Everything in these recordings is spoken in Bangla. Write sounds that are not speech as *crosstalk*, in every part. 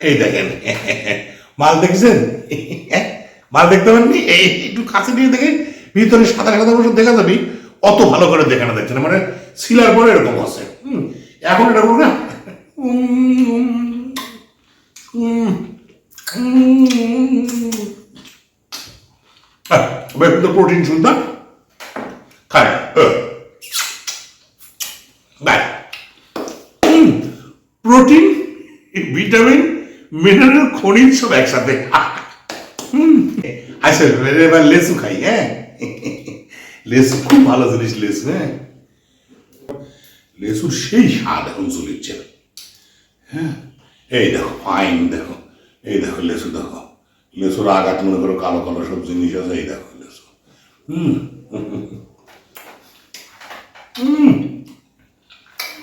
এই দেখেন, মাল দেখছেন? মাল দেখতে পারেননি এই একটু কাছে নিয়ে দেখেন, ভিতরে সাদা সাদা বসে দেখা যাবে। অত ভালো করে দেখানো যাচ্ছে না মানে সিলার পরে এরকম আছে। এখন এটা করব না? প্রোটিন শুনতাম খায় প্রোটিন, ভিটামিন মিনারেল খনিজ সব একসাথে হুম, আচ্ছা এবার লেসু খাই হ্যাঁ লেসু খুব ভালো জিনিস লেসু হ্যাঁ লেসুর সেই স্বাদ এখন চলেছে হ্যাঁ এই দেখো ফাইন দেখো এই দেখো লেসু দেখো লেসুর আঘাত মনে করো কালো কালো সব জিনিস আছে এই দেখো লেসু হুম হুম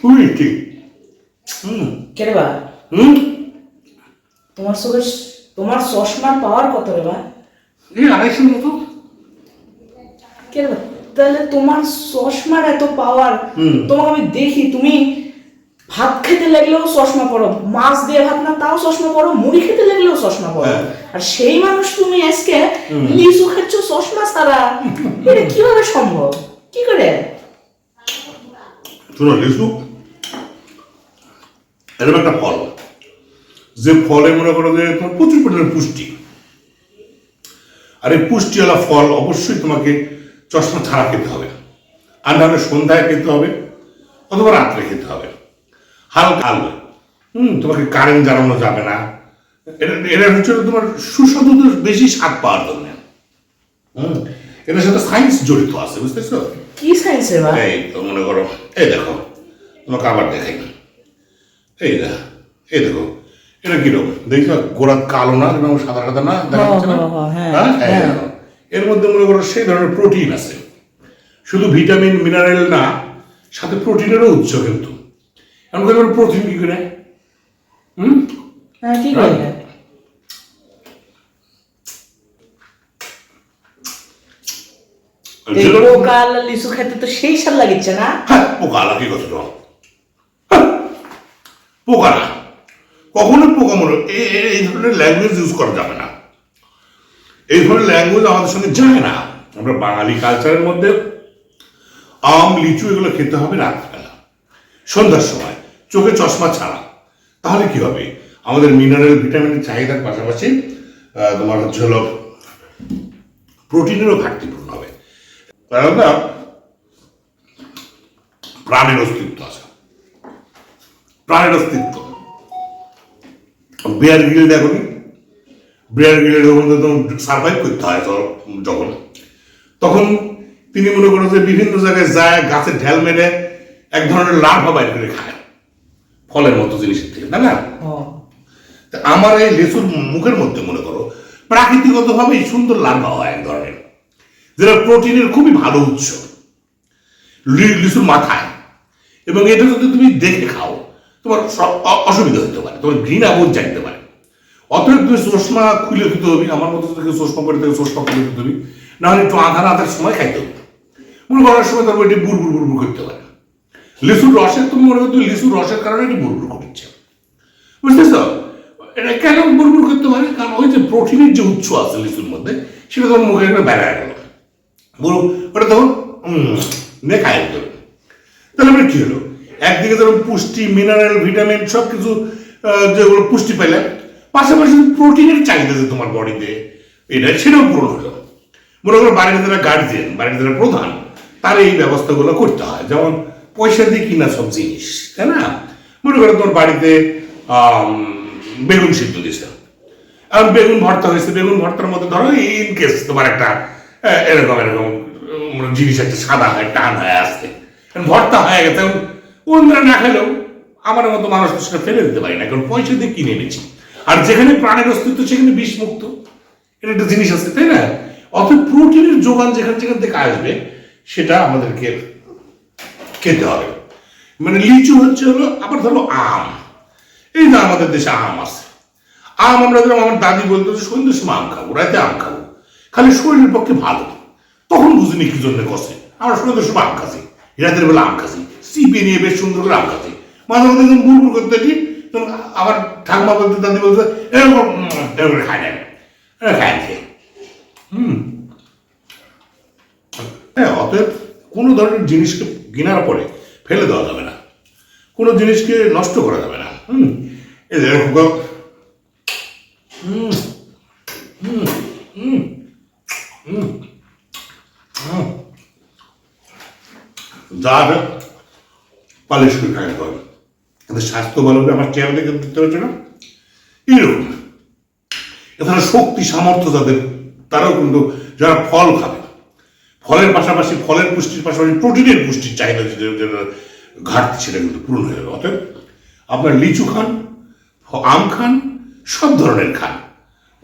হুম ঠিক হুম কে রে বা হুম তোমার চোখে তোমার চশমার পাওয়ার কত রে বা এই আড়াইশো মতো। কে রে বা? তাহলে তোমার চশমার এত পাওয়ার তোমাকে আমি দেখি তুমি ভাত খেতে লাগলেও চশমা পরো মাছ দিয়ে ভাত না তাও চশমা পরো মুড়ি খেতে লাগলেও চশমা পরো। হ্যাঁ। আর সেই মানুষ তুমি আজকে লিচু খাচ্ছ চশমা ছাড়া। *laughs* এটা কীভাবে সম্ভব? কি করে? শোনো লিচু এরকম একটা ফল। যে ফলে মনে করো যে তোমার প্রচুর পরিমাণে পুষ্টি। আর এই পুষ্টিওয়ালা ফল অবশ্যই তোমাকে চশমা ছাড়া খেতে হবে। আর নাহলে সন্ধ্যায় খেতে হবে অথবা রাত্রে খেতে হবে। হালকা আলো। হুম তোমাকে কারেন্ট জ্বালানো যাবে না। এটা এটা হচ্ছে তোমার সুস্বাদু বেশি স্বাদ পাওয়ার জন্য। হুম এটার সাথে সায়েন্স জড়িত আছে বুঝতেছো? কি সায়েন্স এই তো মনে করো এই দেখো তোমাকে আবার দেখাই। এই দেখো এই দেখো। এটা কীরকম গোড়া কালো না এবং সাদা সাদা না দেখা যাচ্ছে না? হ্যাঁ, হ্যাঁ? হ্যাঁ। এর মধ্যে মনে করো সেই ধরনের প্রোটিন আছে। শুধু ভিটামিন মিনারেল না সাথে প্রোটিনেরও উৎস কিন্তু। এমন করে প্রোটিন কি করে? হুম? হ্যাঁ কি লিচু খেতে তো সেই স্বাদ লাগিচ্ছে না? হ্যাঁ পোকা আলা কি কথা তোমার পোকা না কখনো এ- এই ধরনের ল্যাঙ্গুয়েজ ইউজ করা যাবে না। এই ধরনের ল্যাঙ্গুয়েজ আমাদের সঙ্গে যায় না। আমরা বাঙালি কালচারের মধ্যে আম, লিচু এগুলো খেতে হবে রাত্রিবেলা। সন্ধ্যার সময়, চোখে চশমা ছাড়া। তাহলে কি হবে? আমাদের মিনারেল ভিটামিনের চাহিদার পাশাপাশি তোমার হচ্ছে হলো প্রোটিনেরও ঘাটতি পূরণ হবে। কারণ না প্রাণের অস্তিত্ব আছে। প্রাণের অস্তিত্ব। বেয়ার গিল দেখো নি বেয়ার গিলের যখন সার্ভাইভ করতে হয় যখন। তখন তিনি মনে করো যে বিভিন্ন জায়গায় যায় গাছের ঢেল মেরে এক ধরনের লার্ভা বাইর করে খায়। ফলের মতো জিনিসের থেকে তাই না? আমার এই লেচুর মুখের মধ্যে মনে করো প্রাকৃতিকভাবে সুন্দর লার্ভা হয় এক ধরনের যেটা প্রোটিনের খুবই ভালো উৎস। লিচুর মাথায়। এবং এটা যদি তুমি দেখে খাও তোমার সব অসুবিধা হতে পারে, তোমার ঘৃণা বোধ জানতে পারে। অতএব তুমি চশমা খুলে দিতে হবে, আমার মতো কেউ চশমা করে থাকে, চশমা খুলে দিতে হবে। নাহলে একটু আধার আধার সময় খাইতে হবে মনে করার সময় তারপর এটি বুড় বুড় বুড় করতে পারে। লিচুর রসের, তুমি মনে করতো লিচুর রসের কারণে এটি বুড় বুড় করছে। বুঝতেছ? এটা কেন বুড়বুড় করতে পারে? কারণ ওই যে প্রোটিনের যে উৎস আছে লিচুর মধ্যে, সেটা তোমার মুখে একটা বেড়া গেল। বুড়ো ওটা তখন নিয়ে খাই তাহলে কি হলো? একদিকে ধরুন পুষ্টি মিনারেল ভিটামিন সব কিছু যেগুলো পুষ্টি পেলে পাশাপাশি প্রোটিনের চাহিদা যে তোমার বডিতে, এটা সেটাও পূরণ হলো। মনে করো বাড়ির যারা গার্জিয়ান বাড়ির যারা প্রধান, তার এই ব্যবস্থাগুলো করতে হয়। যেমন পয়সা দিয়ে কিনা সব জিনিস, তাই না? মনে করো তোমার বাড়িতে বেগুন সিদ্ধ দিছে। আর বেগুন ভর্তা হয়েছে, বেগুন ভর্তার মধ্যে ধরো ইন কেস তোমার একটা এরকম এরকম জিনিস একটা সাদা হয়, টান হয়ে কারণ ভর্তা হয়ে গেছে অন্যরা না খেলেও আমার মতো মানুষ সেটা ফেলে দিতে পারি না, কারণ পয়সা দিয়ে কিনে এনেছি। আর যেখানে প্রাণের অস্তিত্ব, সেখানে বিষ মুক্ত। এটা একটা জিনিস আছে, তাই না? অর্থাৎ প্রোটিনের যোগান যেখান যেখান থেকে আসবে, সেটা আমাদেরকে খেতে হবে। মানে লিচু হচ্ছে হলো, আবার ধরো আম। এই যে আমাদের দেশে আম আছে। আম আমরা যেরকম আমার দাদি বলতো যে সন্ধ্যের সময় আম খাব, রাতে আম খাব। খালি শরীরের পক্ষে ভালো। তখন বুঝিনি কি জন্য কষে। আমরা সন্ধ্যের সময় আম খাচ্ছি, রাতের বেলা আম খাচ্ছি। সিপে নিয়ে বেশ সুন্দর করে খাচ্ছি মাঝে মধ্যে যখন বুড়বুড় করতে থাকি তো আবার ঠাকুমা বলতে দাদি বলতে এরকম নেন খায় হুম। হ্যাঁ অতএব কোনো ধরনের জিনিসকে কেনার পরে ফেলে দেওয়া যাবে না। কোনো জিনিসকে নষ্ট করা যাবে না। হুম। এই যে এরকম হুম, হুম, হুম, হুম, হুম। পালিশ করে খাইতে হবে কিন্তু স্বাস্থ্য ভালো হবে আমার চেহারা দেখে দেখতে পাচ্ছ না? এরকম। এখানে শক্তি, সামর্থ্য যাদের তারাও কিন্তু যারা ফল খাবে, ফলের পাশাপাশি ফলের পুষ্টির পাশাপাশি প্রোটিনের পুষ্টির চাহিদা ঘাটতি সেটা কিন্তু পূরণ হয়ে যাবে। অতএব আপনার লিচু খান আম খান, সব ধরনের খান।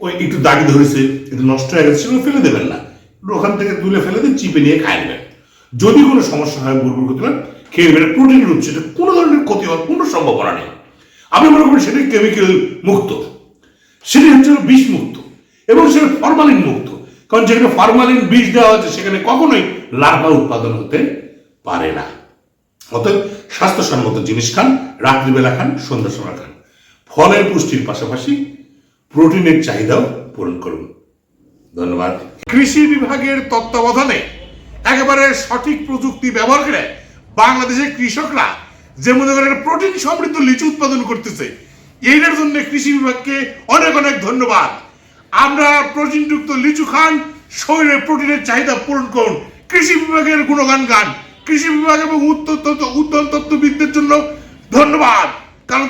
ওই একটু দাগি ধরেছে, একটু নষ্ট হয়ে গেছে ফেলে দেবেন না। ওখান থেকে তুলে ফেলে দিয়ে চিপে নিয়ে খাই নেবেন যদি কোনো সমস্যা হয় বুড়বুড় করতে পারেন। খেয়ে নেবেন প্রোটিনের উৎস, এটা কোনো ধরনের ক্ষতি হওয়ার কোনো সম্ভাবনা নেই। আমি মনে করি সেটি কেমিক্যাল মুক্ত। সেটি হচ্ছে বিষ মুক্ত এবং সেটা ফরমালিন মুক্ত। কারণ যেখানে ফরমালিন বিষ দেওয়া হচ্ছে সেখানে কখনোই লার্ভা উৎপাদন হতে পারে না। অতএব স্বাস্থ্যসম্মত জিনিস খান, রাত্রিবেলা খান, সন্ধ্যার সময় খান। ফলের পুষ্টির পাশাপাশি প্রোটিনের চাহিদাও পূরণ করুন। ধন্যবাদ। কৃষি বিভাগের তত্ত্বাবধানে একেবারে সঠিক প্রযুক্তি ব্যবহার করে বাংলাদেশের কৃষকরা যে মনে করেন প্রোটিন সমৃদ্ধ লিচু উৎপাদন করতেছে, এইটার জন্য কৃষি বিভাগকে অনেক অনেক ধন্যবাদ। আমরা প্রোটিনযুক্ত লিচু খান, শরীরে প্রোটিনের চাহিদা পূরণ করুন। কৃষি বিভাগের গুণগান গান। কৃষি বিভাগ এবং উত্তর উত্তর তত্ত্ববিদদের জন্য ধন্যবাদ। কারণ